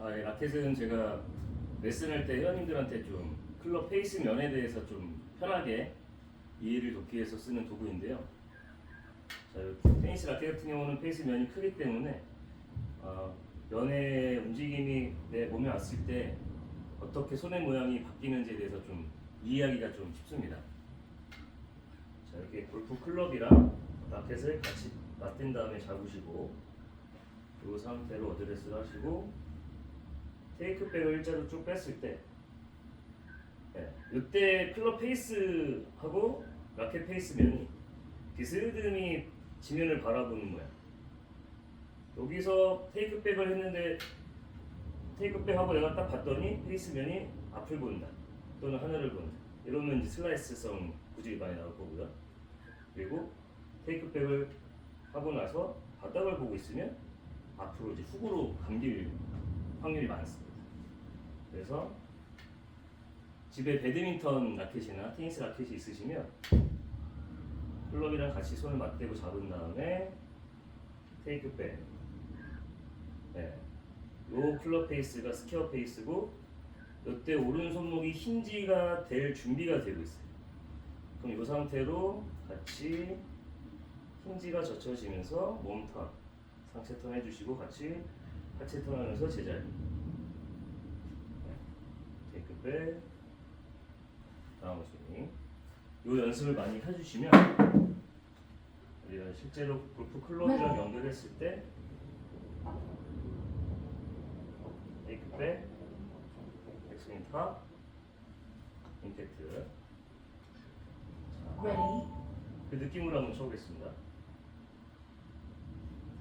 아, 예, 라켓은 제가 레슨할 때 회원님들한테 좀 클럽 페이스 면에 대해서 좀 편하게 이해를 돕기 위해서 쓰는 도구인데요. 자, 테니스 라켓 같은 경우는 페이스 면이 크기 때문에 어, 면의 움직임이 내 몸에 왔을 때 어떻게 손의 모양이 바뀌는지에 대해서 좀 이해하기가 좀 쉽습니다. 자, 이렇게 골프 클럽이랑 라켓을 같이 맞댄 다음에 잡으시고 이 상태로 어드레스를 하시고 테이크백을 일자로 쭉 뺐을 때 네, 이때 클럽 페이스하고 라켓 페이스면이 비스듬히 지면을 바라보는 모양 여기서 테이크백을 했는데 테이크백하고 내가 딱 봤더니 페이스면이 앞을 본다. 또는 하늘을 본다. 이러면 이제 슬라이스성 구질이 많이 나올 거고요. 그리고 테이크백을 하고 나서 바닥을 보고 있으면 앞으로 이제 훅으로 감길 확률이 많습니다. 그래서 집에 배드민턴 라켓이나 테니스 라켓이 있으시면 클럽이랑 같이 손을 맞대고 잡은 다음에 테이크백. 네. 요 클럽 페이스가 스퀘어 페이스고 이때 오른손목이 힌지가 될 준비가 되고 있어요. 그럼 이 상태로 같이 힌지가 젖혀지면서 몸 턴, 상체 턴 해주시고 같이 하체 턴하면서 제자리. 테이크백, 다운 스윙. 요 연습을 많이 해주시면 우리가 실제로 골프 클럽이랑 연결했을 때 테이크백, 백스윙 탑, 임팩트. Ready, 그 느낌으로 한번 쳐보겠습니다.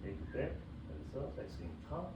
테이크백, 여기서 백스윙 탑,